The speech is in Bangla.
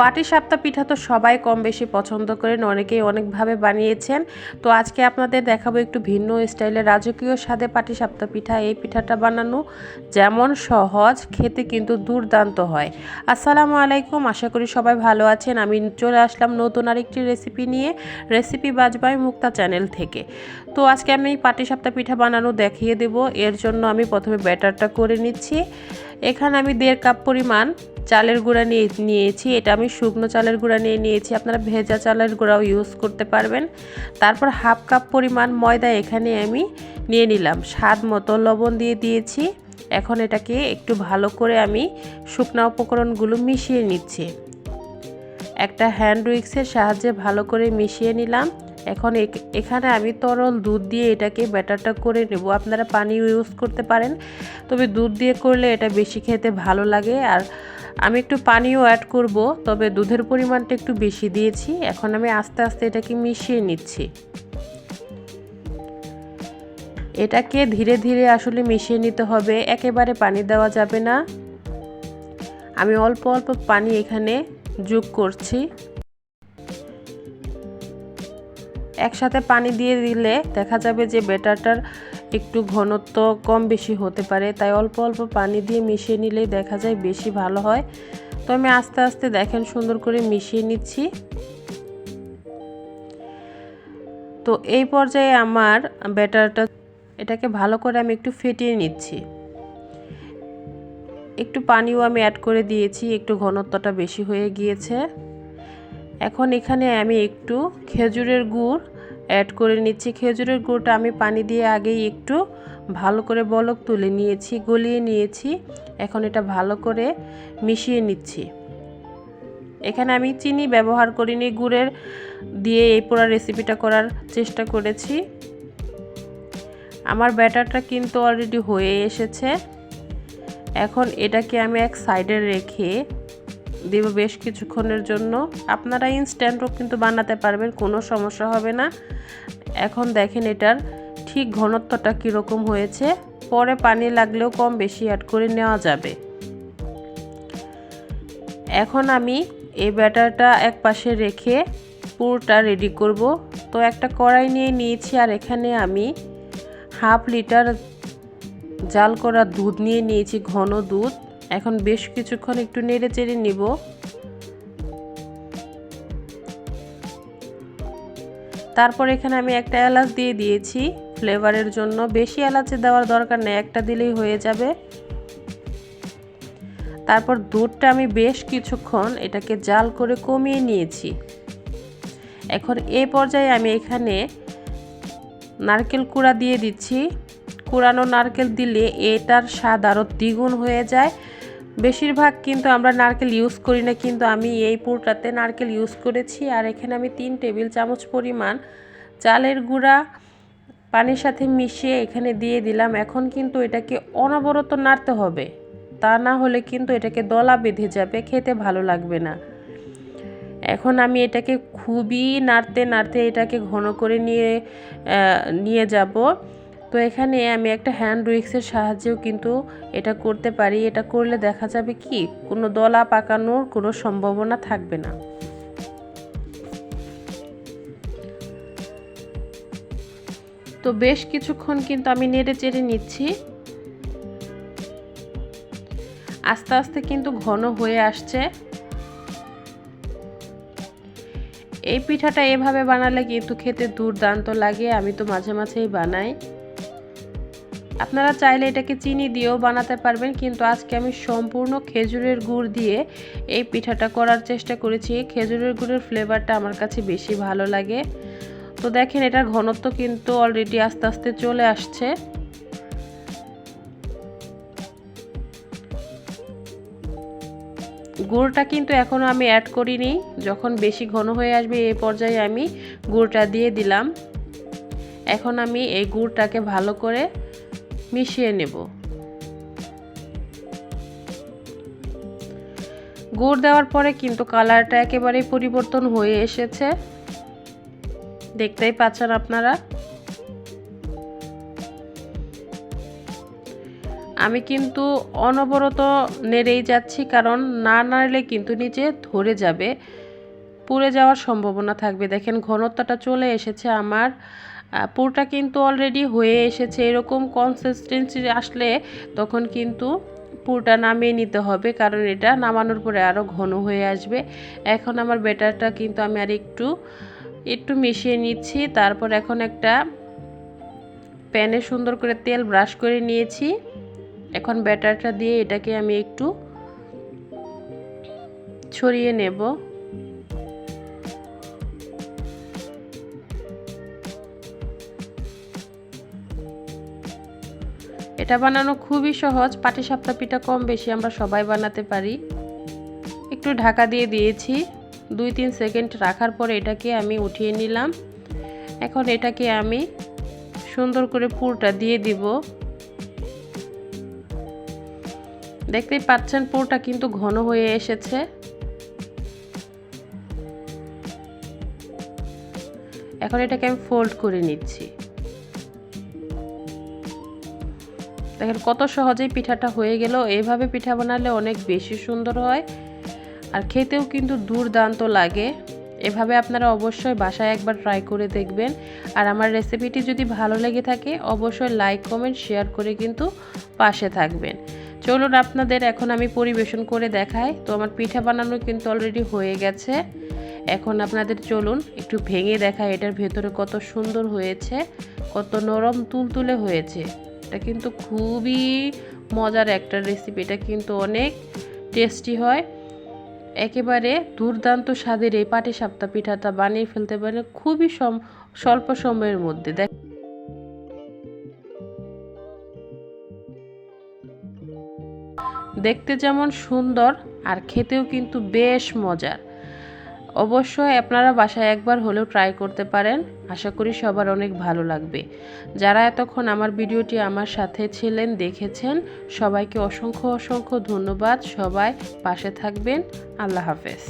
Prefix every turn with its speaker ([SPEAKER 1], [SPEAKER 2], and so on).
[SPEAKER 1] পাটি সাপটা পিঠা তো সবাই কম বেশি পছন্দ করেন, অনেকেই অনেকভাবে বানিয়েছেন। তো আজকে আপনাদের দেখাবো একটু ভিন্ন স্টাইলে রাজকীয় স্বাদে পাটি সাপটা পিঠা, এই পিঠাটা বানানো যেমন সহজ, খেতে কিন্তু দুর্দান্ত হয়। আসসালামু আলাইকুম, আশা করি সবাই ভালো আছেন। আমি চলে আসলাম নতুন আরেকটি রেসিপি নিয়ে রেসিপি বাজবাই মুক্তা চ্যানেল থেকে। তো আজকে আমি পাটি সাপটা পিঠা বানানো দেখিয়ে দেব। এর জন্য আমি প্রথমে ব্যাটারটা করে নিচ্ছি। এখানে আমি দেড় কাপ পরিমাণ চালের গুঁড়া নিয়ে নিয়েছি, এটা আমি শুকনো চালের গুঁড়া নিয়ে নিয়েছি, আপনারা ভেজা চালের গুঁড়াও ইউজ করতে পারবেন। তারপর হাফ কাপ পরিমাণ ময়দা এখানে আমি নিয়ে নিলাম, স্বাদ মতো লবণ দিয়ে দিয়েছি। এখন এটাকে একটু ভালো করে আমি শুকনো উপকরণগুলো মিশিয়ে নিচ্ছি। একটা হ্যান্ড উইক্সের সাহায্যে ভালো করে মিশিয়ে নিলাম। এখন এখানে আমি তরল দুধ দিয়ে এটাকে ব্যাটারটা করে নেব, আপনারা পানি ইউজ করতে পারেন। তবে দুধ দিয়ে করলে এটা বেশি খেতে ভালো লাগে, আর আমি একটু পানিও অ্যাড করব, তবে দুধের পরিমাণটা একটু বেশি দিয়েছি। এখন আমি আস্তে আস্তে এটাকে মিশিয়ে নিচ্ছি। এটাকে ধীরে ধীরে আসলে মিশিয়ে নিতে হবে, একেবারে পানি দেওয়া যাবে না। আমি অল্প অল্প পানি এখানে যোগ করছি। একসাথে পানি দিয়ে দিলে দেখা যাবে যে ব্যাটারটার একটু ঘনত্ব কম বেশি হতে পারে। তাই অল্প অল্প পানি দিয়ে মিশিয়ে নিলেই দেখা যায় বেশি ভালো হয়। তো আমি আস্তে আস্তে দেখেন সুন্দর করে মিশিয়ে নিচ্ছি। তো এই পর্যায়ে আমার ব্যাটারটা, এটাকে ভালো করে আমি একটু ফেটিয়ে নিচ্ছি। একটু পানিও আমি অ্যাড করে দিয়েছি, একটু ঘনত্বটা বেশি হয়ে গিয়েছে। এখন এখানে আমি একটু খেজুরের গুড় অ্যাড করে নিচ্ছি খেজুরের গুড়টা। আমি পানি দিয়ে আগেই একটু ভালো করে বলক তুলে নিয়েছি, গলিয়ে নিয়েছি। এখন এটা ভালো করে মিশিয়ে নিচ্ছি। এখানে আমি চিনি ব্যবহার করিনি, গুড়ের দিয়ে এই পোড়া রেসিপিটা করার চেষ্টা করেছি। আমার ব্যাটারটা কিন্তু অলরেডি হয়ে এসেছে। এখন এটাকে আমি এক সাইডে রেখে দেব বেশ কিছুক্ষণের জন্য। আপনারা ইনস্ট্যান্টও কিন্তু বানাতে পারবেন, কোনো সমস্যা হবে না। এখন দেখেন এটার ঠিক ঘনত্বটা কীরকম হয়েছে। পরে পানি লাগলেও কম বেশি অ্যাড করে নেওয়া যাবে। এখন আমি এই ব্যাটারটা এক পাশে রেখে পুরোটা রেডি করব। তো একটা কড়াই নিয়ে নিয়েছি, আর এখানে আমি হাফ লিটার জাল করা দুধ নিয়ে নিয়েছি, ঘন দুধ। এখন বেশ কিছুক্ষণ একটু নেড়ে চেড়ে নিব। তারপর এখানে আমি একটা এলাচ দিয়ে দিয়েছি। ফ্লেভারের জন্য বেশি এলাচে দেওয়ার দরকার নেই, একটা দিলেই হয়ে যাবে। তারপর দুধটা আমি বেশ কিছুক্ষণ এটাকে জাল করে কমিয়ে নিয়েছি। এখন এ পর্যায়ে আমি এখানে নারকেল কুড়া দিয়ে দিচ্ছি। কুড়ানো নারকেল দিলে এটার স্বাদ আরও দ্বিগুণ হয়ে যায়। বেশিরভাগ কিন্তু আমরা নারকেল ইউজ করি না, কিন্তু আমি এই পুরটাতে নারকেল ইউজ করেছি। আর এখানে আমি তিন টেবিল চামচ পরিমাণ চালের গুঁড়া পানির সাথে মিশিয়ে এখানে দিয়ে দিলাম। এখন কিন্তু এটাকে অনবরত নাড়তে হবে। তা না হলে কিন্তু এটাকে দলা বেঁধে যাবে, খেতে ভালো লাগবে না। এখন আমি এটাকে খুবই নাড়তে নাড়তে এটাকে ঘন করে নিয়ে নিয়ে যাব। তো এখানে আমি একটা হ্যান্ড উইক্সের সাহায্যেও কিন্তু এটা করতে পারি। এটা করলে দেখা যাবে কি, কোনো দলা পাকানোর কোনো সম্ভাবনা থাকবে না। তো বেশ কিছুক্ষণ কিন্তু আমি নেড়ে চেড়ে নিচ্ছি। আস্তে আস্তে কিন্তু ঘন হয়ে আসছে। এই পিঠাটা এভাবে বানালে কিন্তু খেতে দুর্দান্ত লাগে, আমি তো মাঝে মাঝেই বানাই। আপনারা চাইলে এটাকে চিনি দিয়েও বানাতে পারবেন, কিন্তু আজকে আমি সম্পূর্ণ খেজুরের গুড় দিয়ে এই পিঠাটা করার চেষ্টা করেছি। খেজুরের গুড়ের ফ্লেভারটা আমার কাছে বেশি ভালো লাগে। তো দেখেন, এটার ঘনত্ব কিন্তু অলরেডি আস্তে আস্তে চলে আসছে। গুড়টা কিন্তু এখনও আমি অ্যাড করিনি। যখন বেশি ঘন হয়ে আসবে এই পর্যায়ে আমি গুড়টা দিয়ে দিলাম। এখন আমি এই গুড়টাকে ভালো করে মিশিয়ে নেব। গুড় দেওয়ার পরে কিন্তু কালারটা একেবারেই পরিবর্তন হয়ে এসেছে। দেখতেই পাচ্ছেন আপনারা। আমি কিন্তু অনবরত নেড়েই যাচ্ছি, কারণ না নাড়লে কিন্তু নিচে ধরে যাবে। পুড়ে যাওয়ার সম্ভাবনা থাকবে। দেখেন, ঘনত্বটা চলে এসেছে আমার পুরটা কিন্তু অলরেডি হয়ে এসেছে। এরকম কনসিস্টেন্সি আসলে তখন কিন্তু পুরটা নামিয়ে নিতে হবে, কারণ এটা নামানোর পরে আরও ঘন হয়ে আসবে। এখন আমার ব্যাটারটা কিন্তু আমি আর একটু একটু মিশিয়ে নিচ্ছি। তারপর এখন একটা প্যানে সুন্দর করে তেল ব্রাশ করে নিয়েছি। এখন ব্যাটারটা দিয়ে এটাকে আমি একটু ছড়িয়ে নেব। এটা বানানো খুবই সহজ, পাটিসাপটা পিঠা কম বেশি আমরা সবাই বানাতে পারি। একটু ঢাকা দিয়ে দিয়েছি দুই তিন সেকেন্ড রাখার পর এটাকে আমি উঠিয়ে নিলাম। এখন এটাকে আমি সুন্দর করে পুরটা দিয়ে দিব। দেখতেই পাচ্ছেন পুরটা কিন্তু ঘন হয়ে এসেছে। এখন এটাকে আমি ফোল্ড করে নিচ্ছি। দেখেন কত সহজেই পিঠাটা হয়ে গেল। এইভাবে পিঠা বানালে অনেক বেশি সুন্দর হয়। আর খেতেও কিন্তু দুর্দান্ত লাগে। এভাবে আপনারা অবশ্যই বাসায় একবার ট্রাই করে দেখবেন। আর আমার রেসিপিটি যদি ভালো লেগে থাকে, অবশ্যই লাইক কমেন্ট শেয়ার করে কিন্তু পাশে থাকবেন। চলুন আপনাদের এখন আমি পরিবেশন করে দেখাই। তো আমার পিঠা বানানো কিন্তু অলরেডি হয়ে গেছে। এখন আপনাদের চলুন একটু ভেঙে দেখাই এটার ভেতরে কত সুন্দর হয়েছে, কত নরম তুলতুলে হয়েছে। এটা কিন্তু খুবই মজার একটা রেসিপি এটা কিন্তু অনেক টেস্টি হয়। একেবারে দুর্দান্ত স্বাদের এই পাটি সাপ্তা পিঠাটা বানিয়ে ফেলতে পারে খুবই স্বল্প সময়ের মধ্যে। দেখ দেখতে যেমন সুন্দর আর খেতেও কিন্তু বেশ মজার। অবশ্যই আপনারা বাসায় একবার হলেও ট্রাই করতে পারেন। আশা করি সবার অনেক ভালো লাগবে। যারা এতক্ষণ আমার ভিডিওটি আমার সাথে ছিলেন, দেখেছেন, সবাইকে অসংখ্য অসংখ্য ধন্যবাদ। সবাই পাশে থাকবেন। আল্লাহ হাফেজ।